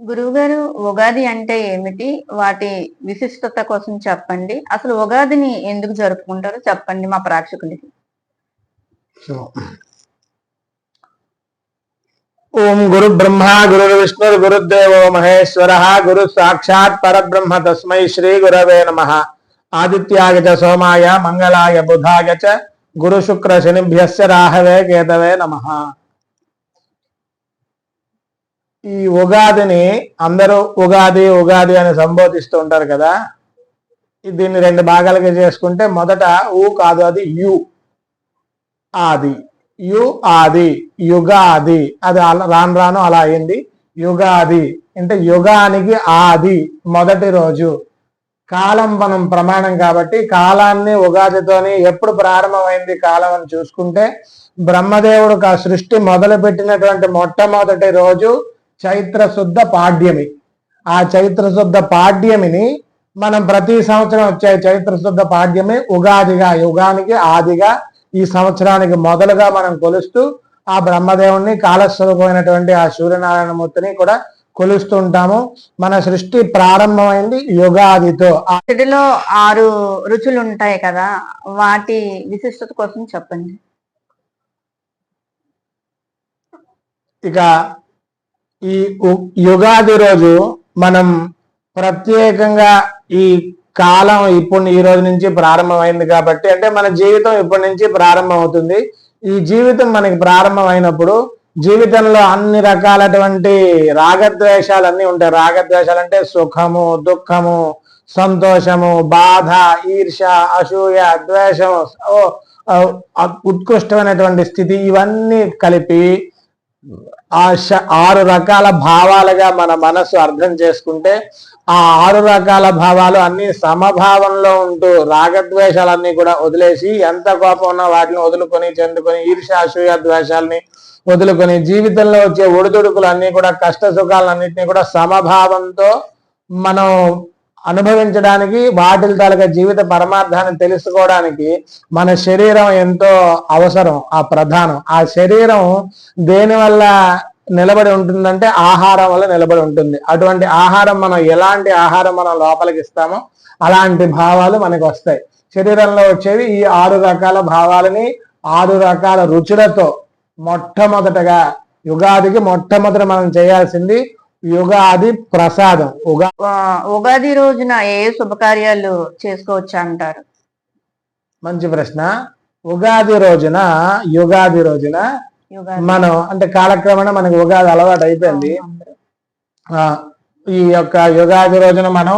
గురువుగారు ఉగాది అంటే ఏమిటి? వాటి విశిష్టత కోసం చెప్పండి. అసలు ఉగాదిని ఎందుకు జరుపుకుంటారో? చెప్పండి మా ప్రేక్షకులకి. సో ఓం గురు బ్రహ్మ గురు విష్ణు గురుదేవో మహేశ్వర గురు సాక్షాత్ పరబ్రహ్మ తస్మై శ్రీ గురవే నమ. ఆదిత్యాయ చ సోమాయ మంగళాయ బుధాయ చ గురు శుక్ర శనిభ్యస్య రాహవే కేతవే నమ. ఈ ఉగాదిని అందరూ ఉగాది ఉగాది అని సంబోధిస్తూ ఉంటారు కదా దీన్ని రెండు భాగాలుగా చేసుకుంటే మొదట ఊ కాదు అది యు ఆది. యు ఆది యుగాది. అది అలా- రాను రాను అలా అయింది. యుగాది అంటే యుగానికి ఆది మొదటి రోజు. కాలం మనం ప్రమాణం కాబట్టి కాలాన్ని ఉగాదితోని ఎప్పుడు ప్రారంభమైంది కాలం అని చూసుకుంటే బ్రహ్మదేవుడు సృష్టి మొదలు పెట్టినటువంటి మొట్టమొదటి రోజు చైత్ర శుద్ధ పాడ్యమి. ఆ చైత్ర శుద్ధ పాడ్యమిని మనం ప్రతి సంవత్సరం వచ్చే చైత్ర శుద్ధ పాడ్యమి ఉగాదిగా యుగానికి ఆదిగా ఈ సంవత్సరానికి మొదలుగా మనం కొలుస్తూ ఆ బ్రహ్మదేవుణ్ణి కాలస్వరూపమైనటువంటి ఆ సూర్యనారాయణమూర్తిని కూడా కొలుస్తూ ఉంటాము. మన సృష్టి ప్రారంభమైంది యుగాదితో. ఆ పచ్చడిలో ఆరు రుచులు ఉంటాయి కదా వాటి విశిష్టత కోసం చెప్పండి. ఇక ఈ ఉ- యుగాది రోజు మనం ప్రత్యేకంగా ఈ కాలం ఇప్పుడు ఈ రోజు నుంచి ప్రారంభమైంది కాబట్టి అంటే మన జీవితం ఇప్పటి నుంచి ప్రారంభం అవుతుంది ఈ జీవితం మనకి ప్రారంభమైనప్పుడు జీవితంలో అన్ని రకాలటువంటి రాగద్వేషాలు అన్నీ ఉంటాయి. రాగద్వేషాలు అంటే సుఖము దుఃఖము సంతోషము బాధ ఈర్ష అసూయ ద్వేషము ఉత్కృష్టమైనటువంటి స్థితి ఇవన్నీ కలిపి ఆ శ- ఆరు రకాల భావాలుగా మన మనసు అర్థం చేసుకుంటే ఆ ఆరు రకాల భావాలు అన్ని సమభావంలో ఉంటూ రాగద్వేషాలన్నీ కూడా వదిలేసి ఎంత కోపం ఉన్నా వాటిని వదులుకొని చెందుకొని ఈర్ష్య అసూయ ద్వేషాలని వదులుకొని జీవితంలో వచ్చే ఒడిదుడుకులు అన్ని కూడా కష్ట సుఖాలన్నింటినీ కూడా సమభావంతో మనం అనుభవించడానికి వాటిల తాలూకా జీవిత పరమార్థాన్ని తెలుసుకోవడానికి మన శరీరం ఎంతో అవసరం ఆ ప్రధానం. ఆ శరీరం దేని వల్ల నిలబడి ఉంటుందంటే ఆహారం వల్ల నిలబడి ఉంటుంది. అటువంటి ఆహారం మనం ఎలాంటి ఆహారం మనం లోపలికి ఇస్తామో అలాంటి భావాలు మనకు వస్తాయి. శరీరంలో వచ్చేవి ఈ ఆరు రకాల భావాలని ఆరు రకాల రుచులతో మొట్టమొదటగా యుగాదికి మొట్టమొదట మనం చేయాల్సింది యుగాది ప్రసాదం. ఉగా ఉగాది రోజున ఏ శుభకార్యాలు చేసుకోవచ్చు అంటారు మంచి ప్రశ్న. ఉగాది రోజున యుగాది రోజున మనం అంటే కాలక్రమేణా మనకి ఉగాది అలవాటు అయిపోయింది. ఈ యొక్క యుగాది రోజున మనం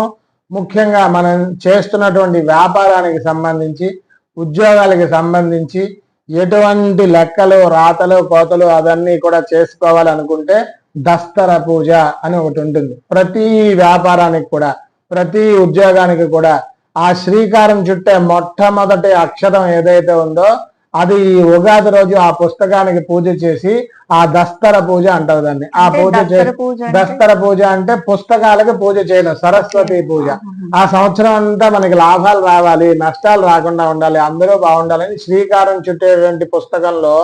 ముఖ్యంగా మనం చేస్తున్నటువంటి వ్యాపారానికి సంబంధించి ఉద్యోగాలకి సంబంధించి ఎటువంటి లెక్కలు రాతలు కోతలు అవన్నీ కూడా చేసుకోవాలనుకుంటే దస్తర పూజ అని ఒకటి ఉంటుంది. ప్రతి వ్యాపారానికి కూడా ప్రతి ఉద్యోగానికి కూడా ఆ శ్రీకారం చుట్టే మొట్టమొదటి అక్షరం ఏదైతే ఉందో అది ఉగాది రోజు ఆ పుస్తకానికి పూజ చేసి ఆ దస్తర పూజ అంటారు దాన్ని. ఆ పూజ దస్తర పూజ అంటే? పుస్తకాలకు పూజ చేయడం సరస్వతి పూజ. ఆ సంవత్సరం అంతా మనకి లాభాలు రావాలి నష్టాలు రాకుండా ఉండాలి అందరూ బాగుండాలని శ్రీకారం చుట్టేటువంటి పుస్తకంలో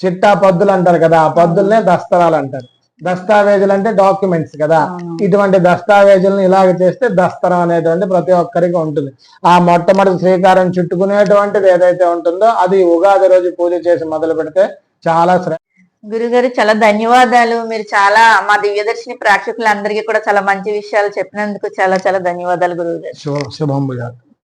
చిట్టా పద్దులు అంటారు కదా ఆ పద్దులనే దస్తరాలు అంటారు. దస్తావేజులు అంటే డాక్యుమెంట్స్ కదా. ఇటువంటి దస్తావేజులను ఇలాగ చేస్తే దస్తరం అనేటువంటి ప్రతి ఒక్కరికి ఉంటుంది. ఆ మొట్టమొదటి శ్రీకారం చుట్టుకునేటువంటిది ఏదైతే ఉంటుందో అది ఉగాది రోజు పూజ చేసి మొదలు పెడితే చాలా శ్రే గురుగారు చాలా ధన్యవాదాలు. మీరు చాలా మా దివ్యదర్శిని ప్రేక్షకులందరికీ కూడా చాలా మంచి విషయాలు చెప్పినందుకు చాలా చాలా ధన్యవాదాలు గురువు గారు శుభ